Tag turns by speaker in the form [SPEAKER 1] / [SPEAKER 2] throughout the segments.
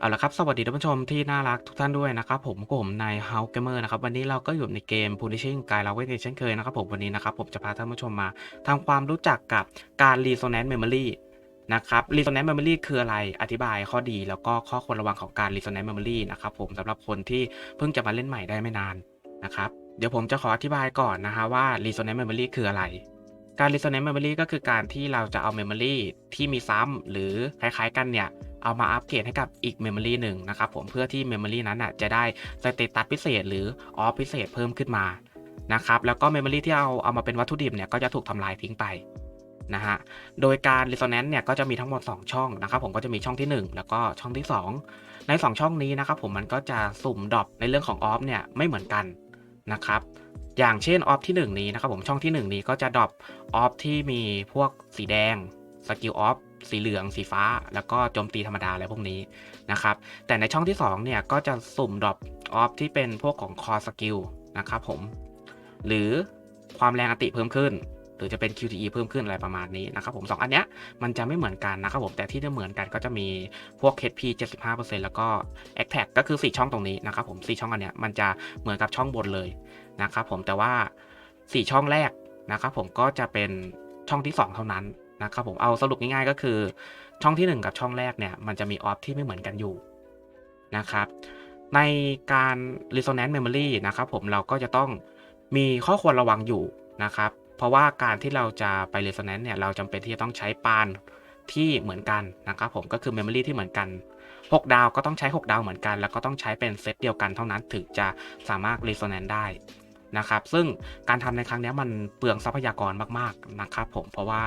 [SPEAKER 1] เอาละครับสวัสดีท่านผู้ชมที่น่ารักทุกท่านด้วยนะครับผมผมนาย House Gamer นะครับวันนี้เราก็อยู่ในเกม Punishing Sky l a w e เช่นเคยนะครับผมวันนี้นะครับผมจะพาท่านผู้ชมมาทำความรู้จักกับการ Resonance Memory นะครับ Resonance Memory คืออะไรอธิบายข้อดีแล้วก็ข้อควรระวังของการ Resonance Memory นะครับผมสำหรับคนที่เพิ่งจะมาเล่นใหม่ได้ไม่นานนะครับเดี๋ยวผมจะขออธิบายก่อนนะฮะว่า Resonance Memory คืออะไรการ Resonance Memory ก็คือการที่เราจะเอา Memory ที่มีซ้ำหรือคล้ายๆกันเนี่ย เอามาอัปเกรดให้กับอีก Memory หนึ่งนะครับผมเพื่อที่ Memory นั้นน่ะจะได้สเตตัสพิเศษ หรือออฟพิเศษเพิ่มขึ้นมานะครับแล้วก็ Memory ที่เอาเอามาเป็นวัตถุดิบเนี่ยก็จะถูกทำลายทิ้งไปนะฮะโดยการ Resonance เนี่ยก็จะมีทั้งหมด 2 ช่องนะครับผมก็จะมีช่องที่ 1 แล้วก็ช่องที่ 2 ใน 2 ช่องนี้นะครับผมมันก็จะสุ่มดรอปในเรื่องของออฟเนี่ยไม่เหมือนกันนะครับอย่างเช่นออฟที่ 1 นี้นะครับผมช่องที่ 1 นี้ก็จะดรอปออฟที่มีพวกสีแดงสกิลออฟ สีเหลืองสีฟ้า แล้วก็โจมตีธรรมดาอะไรพวกนี้นะครับ แต่ในช่องที่2เนี่ยก็จะสุ่มดรอปออฟที่เป็นพวกของคอสกิลนะครับผม หรือความแรงอติเพิ่มขึ้น หรือจะเป็น QTE เพิ่มขึ้นอะไรประมาณนี้นะครับผมสองอันเนี้ยมันจะไม่เหมือนกันนะครับผมแต่ที่จะเหมือนกันก็จะมีพวก HP 75%แล้วก็ Attack ก็คือ 4 ช่องตรงนี้นะครับผม4ช่องอันเนี้ยมันจะเหมือนกับช่องบนเลยนะครับผมแต่ว่า 4 ช่องแรกนะครับผมก็จะเป็นช่องที่ 2 เท่านั้น นะครับผมเอาสรุปง่ายๆก็คือ ช่องที่ 1 กับช่องแรกเนี่ยมันจะมีออฟที่ไม่เหมือนกันอยู่นะครับ ในการ resonance memory นะครับผมเราก็จะต้องมีข้อควรระวังอยู่นะครับ เพราะว่าการที่เราจะไป resonance เนี่ยเราจำเป็นที่จะต้องใช้ปานที่เหมือนกันนะครับผมก็คือ memory ที่เหมือนกัน 6 ดาวก็ต้องใช้ 6 ดาวเหมือนกัน แล้วก็ต้องใช้เป็นเซตเดียวกันเท่านั้นถึงจะสามารถ resonance ได้นะครับ ซึ่งการทำในครั้งนี้มันเปลืองทรัพยากรมาก ๆ นะครับผม เพราะว่า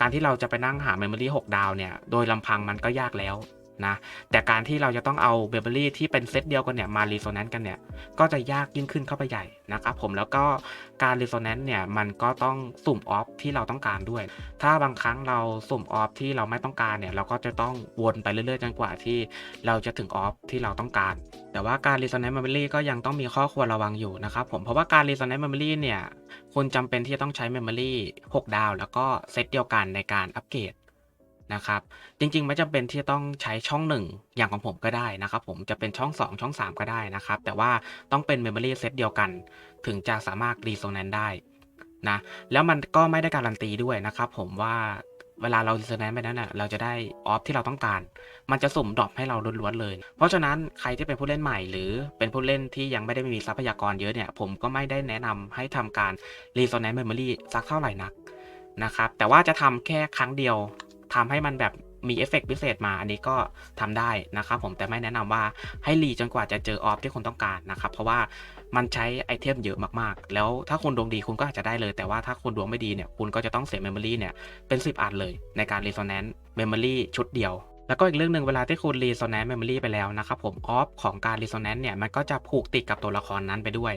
[SPEAKER 1] การที่เราจะไปนั่งหา Memory 6 ดาวเนี่ย โดยลำพังมันก็ยากแล้ว นะแต่การที่เราจะต้องเอา Memory ที่เป็นเซตเดียวกันเนี่ยมา Resonance กันเนี่ยก็จะยากยิ่งขึ้นเข้าไปใหญ่นะครับผมแล้วก็การ Resonance เนี่ยมันก็ต้องสุ่มออฟที่เราต้องการด้วย ถ้าบางครั้งเราสุ่มออฟที่เราไม่ต้องการเนี่ยเราก็จะต้องวนไปเรื่อยๆจนกว่าที่เราจะถึงออฟที่เราต้องการ แต่ว่าการ Resonance Memory ก็ยังต้องมีข้อควรระวังอยู่นะครับผมเพราะว่าการ Resonance Memory เนี่ยคุณจำเป็นที่จะต้องใช้ Memory 6ดาว แล้วก็เซตเดียวกันในการอัปเกรด นะครับ จริงๆ ไม่จำเป็นที่จะต้องใช้ช่อง 1 อย่างของผมก็ได้นะครับ ผมจะเป็นช่อง 2 ช่อง 3 ก็ได้นะครับ แต่ว่าต้องเป็น Memory เซตเดียวกัน ถึงจะสามารถ Resonance ได้นะ แล้วมันก็ไม่ได้การันตีด้วยนะครับผมว่าเวลาเรา Resonance ไปนั้นน่ะเราจะได้ออฟที่เราต้องการ มันจะสุ่มดรอปให้เราล้วนๆเลย เพราะฉะนั้นใครที่เป็นผู้เล่นใหม่ หรือเป็นผู้เล่นที่ยังไม่ได้มีทรัพยากรเยอะเนี่ย ผมก็ไม่ได้แนะนำให้ทำการ Resonance Memory สักเท่าไหร่นักนะครับ แต่ว่าจะทำแค่ครั้งเดียว ทำให้มันแบบมีเอฟเฟกต์พิเศษมาอันนี้ก็ทำได้นะครับผมแต่ไม่แนะนำว่าให้รีจนกว่าจะเจอออฟที่คุณต้องการนะครับ เพราะว่ามันใช้ไอเทมเยอะมากๆ แล้วถ้าคุณดวงดีคุณก็อาจจะได้เลย แต่ว่าถ้าคุณดวงไม่ดีเนี่ยคุณก็จะต้องเสียเมมโมรีเนี่ยเป็น 10 อันเลยในการเรโซแนนซ์เมมโมรี่ชุดเดียว แล้วก็อีกเรื่องหนึ่งเวลาที่คุณ Resonance Memory ไปแล้วนะครับผมออฟของการ Resonance เนี่ยมันก็จะผูกติดกับตัวละครนั้นไปด้วย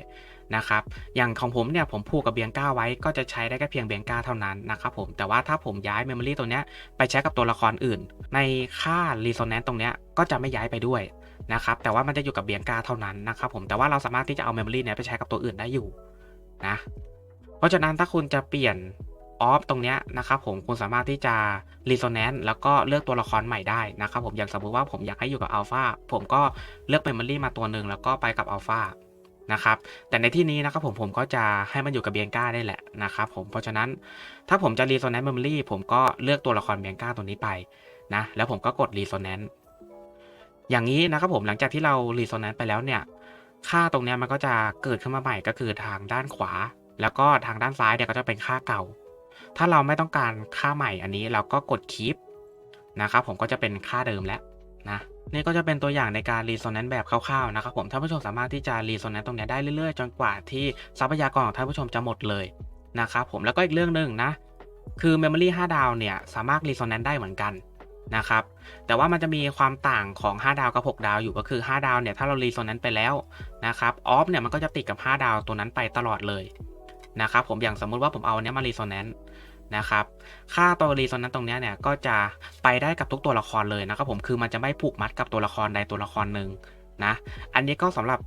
[SPEAKER 1] นะครับอย่างของผมเนี่ยผมผูกกับเบียงก้าไว้ก็จะใช้ได้แค่เพียงเบียงก้าเท่านั้นนะครับผมแต่ว่าถ้าผมย้าย Memory ตัวเนี้ยไปใช้กับตัวละครอื่น ในค่า Resonance ตรงเนี้ยก็จะไม่ย้ายไปด้วยนะครับแต่ว่ามันจะอยู่กับเบียงก้าเท่านั้นนะครับผมแต่ว่าเราสามารถที่จะเอา Memory เนี้ยไปใช้กับตัวอื่นได้อยู่นะเพราะฉะนั้นถ้าคุณจะเปลี่ยน ออฟตรงเนี้ยนะครับผมคุณสามารถที่จะ Resonance แล้วก็เลือกตัวละครใหม่ได้นะครับผมอย่างสมมติว่าผมอยากให้อยู่กับอัลฟาผมก็เลือก Memory มาตัวหนึ่งแล้วก็ไปกับอัลฟานะครับแต่ในที่นี้นะครับผมผมก็จะให้มันอยู่กับเบียงก้าได้แหละนะครับผมเพราะฉะนั้นถ้าผมจะ Resonance Memory ผมก็เลือกตัวละครเบียงก้าตัวนี้ไปนะแล้วผมก็กด Resonance อย่างนี้นะครับผมหลังจากที่เรา Resonance ไปแล้วเนี่ยค่าตรงเนี้ยมันก็จะเกิดขึ้นมาใหม่ก็คือทางด้านขวา แล้วก็ทางด้านซ้ายเนี่ยก็จะเป็นค่าเก่า ถ้าเราไม่ต้องการค่าใหม่อันนี้เราก็กด Keep นะครับผมก็จะเป็นค่าเดิมแล้วนะนี่ก็จะเป็นตัวอย่างในการ Resonance แบบคร่าวๆนะครับผมท่านผู้ชมสามารถที่จะ Resonance ตรงนี้ได้เรื่อยๆ จนกว่าที่ทรัพยากรของท่านผู้ชมจะหมดเลยนะครับผมแล้วก็อีกเรื่องหนึ่งนะคือ Memory 5 ดาวเนี่ยสามารถ Resonance ได้เหมือนกันนะครับแต่ว่ามันจะมีความต่างของ 5 ดาวกับ 6 ดาวอยู่ก็คือ 5 ดาวเนี่ยถ้าเรา Resonance ไปแล้วนะครับออฟเนี่ยมันก็จะติดกับ 5 ดาวตัวนั้นไปตลอดเลยนะครับผมอย่างสมมุติว่าผมเอาอันนี้มา Resonance น นะครับ ค่าตัวรีโซนนั้นตรงนี้เนี่ยก็จะไปได้กับทุกตัวละครเลยนะครับผมคือมันจะไม่ผูกมัดกับตัวละครใดตัวละครหนึ่งนะอันนี้ก็สำหรับ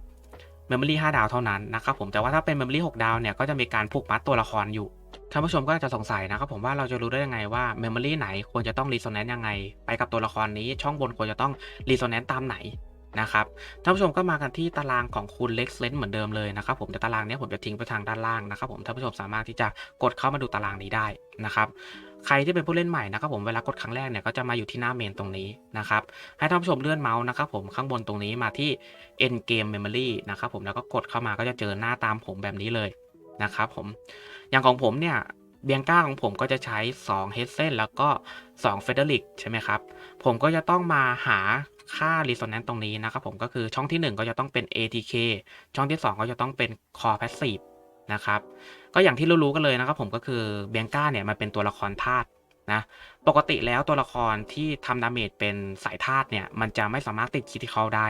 [SPEAKER 1] Memory 5 ดาวเท่านั้นนะครับผมแต่ว่าถ้าเป็น Memory 6 ดาวเนี่ยก็จะมีการผูกมัดตัวละครอยู่ท่านผู้ชมก็อาจจะสงสัยนะครับผมว่าเราจะรู้ได้ยังไงว่า Memory ไหนควรจะต้อง Resonance ยังไง ไปกับตัวละครนี้ช่องบนควรจะต้อง Resonance ตามไหน นะครับท่านผู้ชมก็มากันที่ตารางของคุณ Lex Lens เหมือนเดิมเลยนะครับผมแต่ตารางนี้ผมจะทิ้งไปทางด้านล่างนะครับผมท่านผู้ชมสามารถที่จะกดเข้ามาดูตารางนี้ได้นะครับใครที่เป็นผู้เล่นใหม่นะครับผมเวลากดครั้งแรกเนี่ยก็จะมาอยู่ที่หน้าเมนตรงนี้นะครับให้ท่านผู้ชมเลื่อนเมาส์นะครับผมข้างบนตรงนี้มาที่ End Game Memory นะครับผมแล้วก็กดเข้ามาก็จะเจอหน้าตามผมแบบนี้เลยนะครับผมอย่างของผมเนี่ย เบียงก้าของผมก็จะใช้2 h e a d s e t แล้วก็2 f e d e r i c ใช่ไหมครับ ผมก็จะต้องมาหาค่า resonance ตรงนี้นะครับผมก็คือช่องที่ 1 ก็จะต้องเป็น ATK ช่องที่ 2 ก็จะต้องเป็น core passive นะครับ ก็อย่างที่รู้ๆกันเลยนะครับผมก็คือเบียงก้าเนี่ยมันเป็นตัวละครธาตุนะปกติแล้วตัวละครที่ทำดาเมจเป็นสายธาตุเนี่ย มันจะไม่สามารถติดคิติคอลได้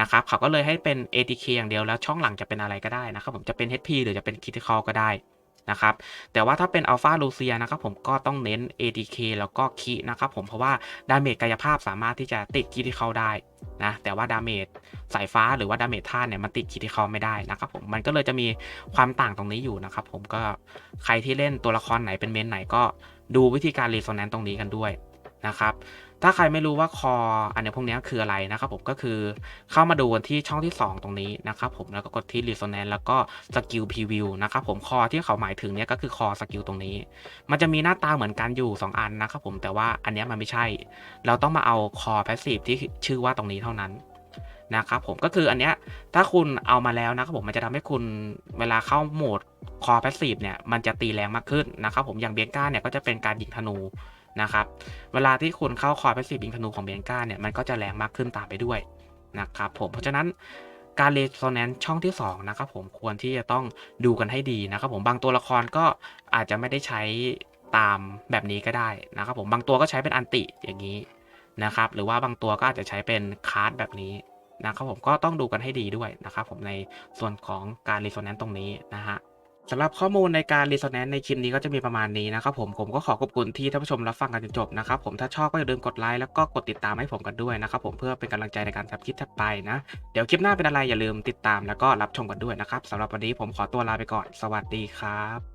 [SPEAKER 1] นะครับเขาก็เลยให้เป็น ATK อย่างเดียวแล้วช่องหลังจะเป็นอะไรก็ได้นะครับผมจะเป็น HP หรือจะเป็นคิติคอลก็ได้ นะครับแต่ว่าถ้าเป็นอัลฟาลูเซียนะครับผมก็ต้องเน้น ATK แล้วก็คีนะครับผมเพราะว่าดาเมจกายภาพสามารถที่จะติดคิติคอลได้นะแต่ว่าดาเมจสายฟ้าหรือว่าดาเมจธาตุเนี่ยมันติดคิติคอลไม่ได้นะครับผมมันก็เลยจะมีความต่างตรงนี้อยู่นะครับผมก็ใครที่เล่นตัวละครไหนเป็นเมนไหนก็ดูวิธีการรีโซแนนซ์ตรงนี้กันด้วยนะครับ ถ้าใครไม่รู้ว่าคออันเนี้ยพวกนี้คืออะไรนะครับผมก็คือเข้ามาดูกันที่ช่องที่ 2 ตรงนี้นะครับผมแล้วก็กดที่ Resonance แล้วก็สกิลพรีวิวนะครับผมคอที่เขาหมายถึงเนี่ยก็คือคอสกิลตรงนี้ มันจะมีหน้าตาเหมือนกันอยู่ 2 อันนะครับผมแต่ว่าอันเนี้ยมันไม่ใช่ เราต้องมาเอาคอ Passive ที่ชื่อว่าตรงนี้เท่านั้นนะครับผมก็คืออันเนี้ยถ้าคุณเอามาแล้วนะครับผมมันจะทำให้คุณเวลาเข้าโหมดคอ Passive เนี่ยมันจะตีแรงมากขึ้นนะครับผมอย่างเบียงก้าเนี่ยก็จะเป็นการยิงธนู นะครับ เวลาที่คุณเข้าคอย passive ยิงธนูของเบียงก้าเนี่ย มันก็จะแรงมากขึ้นตามไปด้วยนะครับผม เพราะฉะนั้นการ resonance ช่องที่2นะครับผมควรที่จะต้องดูกันให้ดีนะครับผมบางตัวละครก็อาจจะไม่ได้ใช้ตามแบบนี้ก็ได้นะครับผมบางตัวก็ใช้เป็นอันติอย่างนี้นะครับหรือว่าบางตัวก็อาจจะใช้เป็นคาร์ดแบบนี้นะครับผมก็ต้องดูกันให้ดีด้วยนะครับผมในส่วนของการ resonance ตรงนี้นะฮะ สำหรับข้อมูลในการรี s อ n น n ในคลิปนี้ก็จะมีประมาณนี้นะครับผมผมก็ขอขอบคุณที่ท่านผู้ชมรับฟังกันจนจบนะครับผมถ้าชอบก็อย่าลืมกดไลค์แล้วก็กดติดตามให้ผมกันด้วยนะครับผมเพื่อเป็นกำลังใจในการทำคลิปถัดไปนะ เดี๋ยวคลิปหน้าเป็นอะไรอย่าลืมติดตามแล้วก็รับชมกันด้วยนะครับสำหรับวันนี้ผมขอตัวลาไปก่อน สวัสดีครับ